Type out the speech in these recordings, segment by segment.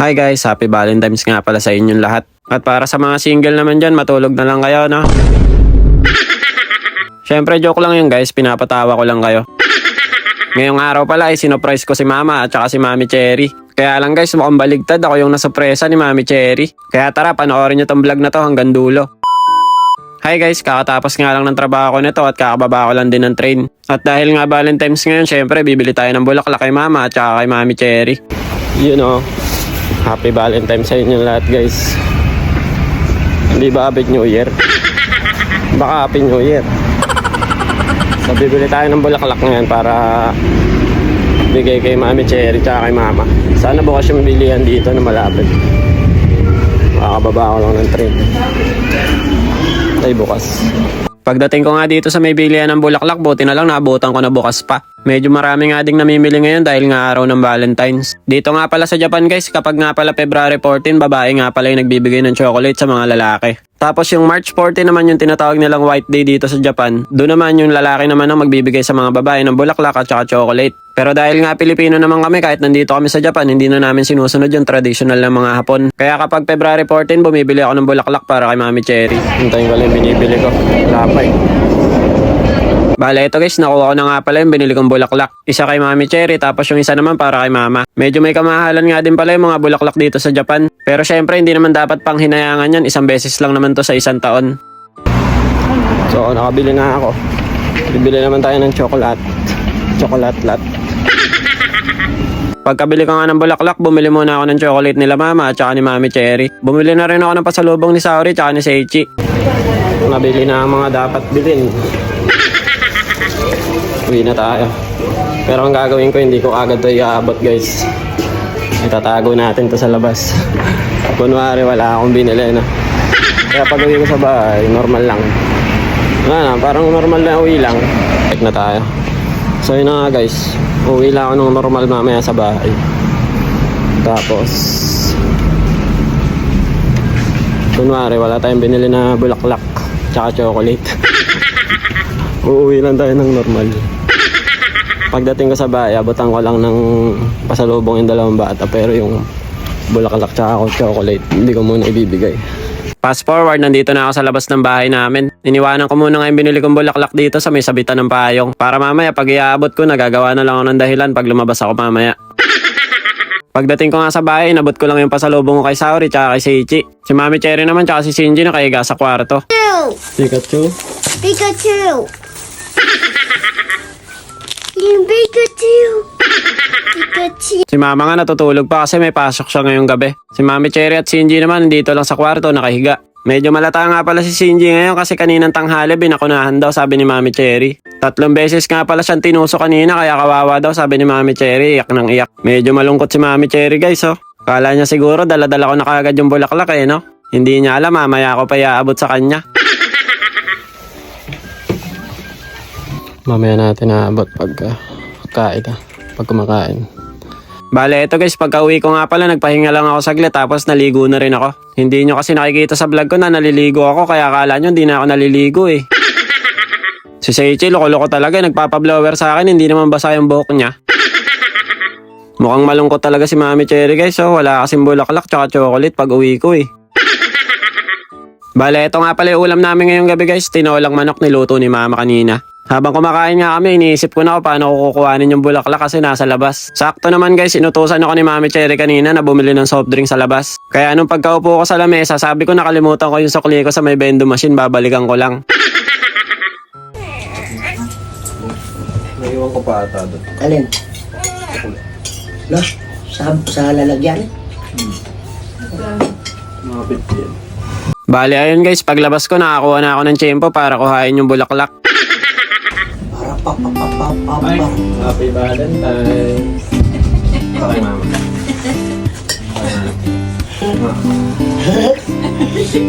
Hi guys, happy Valentine's nga pala sa inyong lahat. At para sa mga single naman dyan, matulog na lang kayo, no? Siyempre, joke lang yun guys, pinapatawa ko lang kayo. Ngayong araw pala ay sinoprise ko si Mama at saka si Mami Cherry. Kaya lang guys, mukhang baligtad ako yung nasurpresa ni Mami Cherry. Kaya tara, panoorin nyo tong vlog na to hanggang dulo. Hi guys, kakatapos nga lang ng trabaho ko nito at kakababa ko lang din ng train. At dahil nga Valentine's ngayon, syempre bibili tayo ng bulaklak kay Mama at saka kay Mami Cherry. You know, Happy Valentine's sa inyo lahat guys. Hindi ba Happy New Year? Baka Happy New Year. So bibili tayo ng bulaklak ngayon para bigay kay Mami Cherry tsaka kay Mama. Sana bukas yung bilihan dito na malapit. Makakababa ko lang ng train. Ay bukas. Pagdating ko nga dito sa may bilihan ng bulaklak, buti na lang naabutan ko na bukas pa. Medyo marami nga ding namimili ngayon dahil nga araw ng Valentine's. Dito nga pala sa Japan guys, kapag nga pala February 14, babae nga pala yung nagbibigay ng chocolate sa mga lalaki. Tapos yung March 14 naman yung tinatawag nilang White Day dito sa Japan. Doon naman yung lalaki naman ang magbibigay sa mga babae ng bulaklak at saka chocolate. Pero dahil nga Pilipino naman kami kahit nandito kami sa Japan, hindi na namin sinusunod yung traditional ng mga Hapon. Kaya kapag February 14, bumibili ako ng bulaklak para kay Mami Cherry. Hintayin ko lang binibili ko. Wala Bale, ito guys, nakuha ko na nga pala yung binili kong bulaklak. Isa kay Mami Cherry, tapos yung isa naman para kay Mama. Medyo may kamahalan nga din pala yung mga bulaklak dito sa Japan. Pero syempre, hindi naman dapat pang hinayangan yan. Isang beses lang naman to sa isang taon. So, nakabili na ako. Bibili naman tayo ng chocolate. Chocolate lot. Pagkabili ko nga ng bulaklak, bumili muna ako ng chocolate nila mama at saka ni Mami Cherry. Bumili na rin ako ng pasalubong ni Saori at saka ni Seichi. Nabili na ang mga dapat bilhin. Uwi na tayo. Pero ang gagawin ko, hindi ko agad to iaabot guys. Itatago natin to sa labas. Kunwari wala akong binili na. Kaya pag uwi ko sa bahay, normal lang. Wala parang normal na uwi lang. Check na tayo. So yun nga guys. Uwi lang ako ng normal mamaya sa bahay. Tapos... Kunwari, wala tayong binili na bulaklak. Tsaka chocolate. Uuwi lang tayo ng normal. Pagdating ko sa bahay, abutan ko lang ng pasalubong yung dalawang bata. Pero yung bulaklak tsaka chocolate, hindi ko muna ibibigay. Fast forward, nandito na ako sa labas ng bahay namin. Iniwanan ko muna nga yung binili kong bulaklak dito sa may sabitan ng payong. Para mamaya, pag iaabot ko, nagagawa na lang ako ng dahilan pag lumabas ako mamaya. Pagdating ko nga sa bahay, nabot ko lang yung pasalubong ko kay Saori tsaka kay Seichi. Si Mami Cherry naman tsaka si Shinji nakahiga sa kwarto. Pikachu? Pikachu. Yung Pikachu. Pikachu. Si Mama nga natutulog pa kasi may pasok siya ngayong gabi. Si Mami Cherry at Shinji naman nandito lang sa kwarto nakahiga. Medyo malata nga pala si Shinji ngayon kasi kaninang tanghali binakunahan daw sabi ni Mami Cherry. Tatlong beses nga pala siyang tinuso kanina kaya kawawa daw sabi ni Mami Cherry iyak ng iyak. Medyo malungkot si Mami Cherry guys oh. Kala niya siguro daladala ko na kagad yung bulaklak eh no. Hindi niya alam mamaya ako pa iaabot sa kanya. Mamaya natin naabot pag uh, kain ah. Pag kumakain. Bale, ito guys, pagka uwi ko nga pala, nagpahinga lang ako saglit tapos naligo na rin ako. Hindi nyo kasi nakikita sa vlog ko na naliligo ako kaya akala nyo hindi na ako naliligo eh. Si Seichi, loko-loko talaga, nagpapablower sa akin, hindi naman basa yung buhok niya. Mukhang malungkot talaga si Mami Cherry guys, oh. Wala kasing bulaklak tsaka chocolate pag uwi ko eh. Bale, ito nga pala yung ulam namin ngayong gabi guys. Tinolang manok niluto ni Mama kanina. Habang kumakain nga kami, iniisip ko na kung paano ko kukuhanin yung bulaklak kasi nasa labas. Sakto naman guys, inutusan ako ni Mami Cherry kanina na bumili ng soft drink sa labas. Kaya nung pagkaupo ko sa lamesa, sabi ko nakalimutan ko yung sukli ko sa may bendo machine, babalikan ko lang. Naiwan ko pa ata doon. Alin? No? Sa, sa lalagyan? Mga bit yan. Bale, ayun guys, paglabas ko nakakuha na ako ng tiyempo para kuhain yung bulaklak. Para pa pa pa pa pa Ay, pa. happy Valentine's. Okay, mama.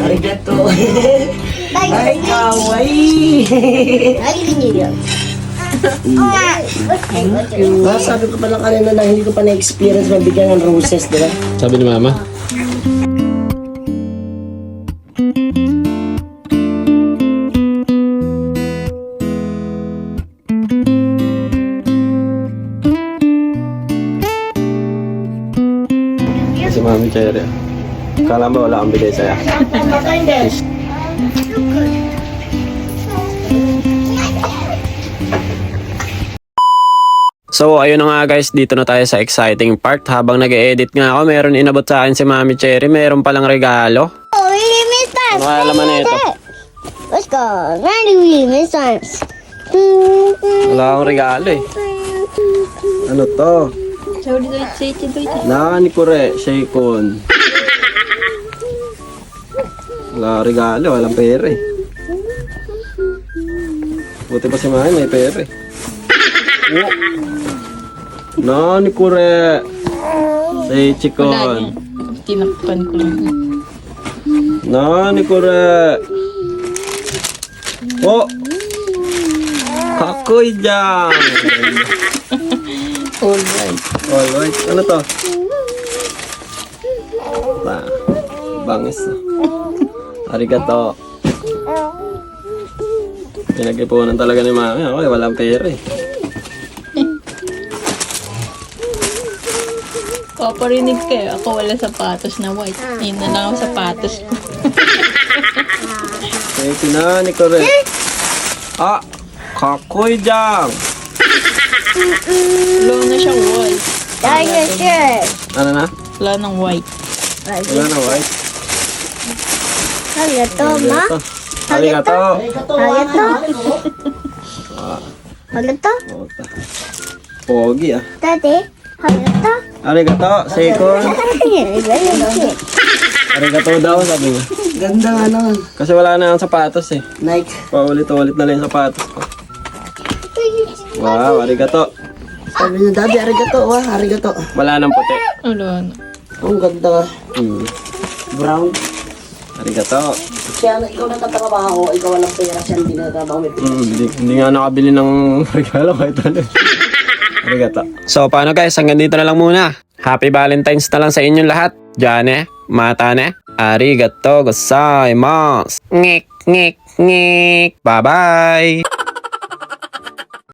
Arigato. Ay, kawaii. Lagi din yun. Ah, sabi ko pala kanina na hindi ko pa na-experience mabigyan ng roses, di ba? Sabi ni Mama. Kala mo wala akong bigay sa'yo. So ayun na nga guys, dito na tayo sa exciting part. Habang nag edit nga ako, meron inabot sa akin si Mami Cherry. Meron palang regalo. Oh, really miss that. Ano kaya laman na ito? Let's go. Really miss that. Wala akong regalo eh. Ano to? Nani kure, Shaykon. Wala regalo, walang pera eh. Buti pa si Mami may pera eh. Oh. Nani kure. Shaykon. Tinakpan ko lang. Nani kure. Oh! Kakoy dyan! Alright. Alright, ano to? Ba, bangis na. Arigato. Pinag-ipunan talaga ni mami. Eh, walang pera eh. Paparinig kayo. Ako wala sapatos na white. Yun na lang ang sapatos ko. Kaya pinani ko rin. Ah! Kakoy dyan! Wala na siyang white. Dinosaur. Ano na? Wala ng white. Wala na, white. Hagato, ma. Arigato. Arigato. Ota. Pogi ah. Daddy. Hagato. Arigato, Seikon. Arigato daw, sabi niya. Ganda nga naman. Kasi wala na ang sapatos eh. Nike. Paulit-ulit na lang yung sapatos ko. Wow, arigato. Sabi niya, Daddy, arigato, wah, arigato. Wala nang puti. Wala na. Ang ganda nga. Hmm. Brown. Arigato. Siya, ikaw nagtatrabaho, ikaw walang pera, siya hindi nagtatrabaho, may pera. Hmm, hindi, hindi nga nakabili ng regalo kahit ano. Arigato. So, paano guys? Hanggang dito na lang muna. Happy Valentine's na lang sa inyong lahat. Jane, matane, arigato gozaimasu. Ngik, ngik, ngik. Bye-bye.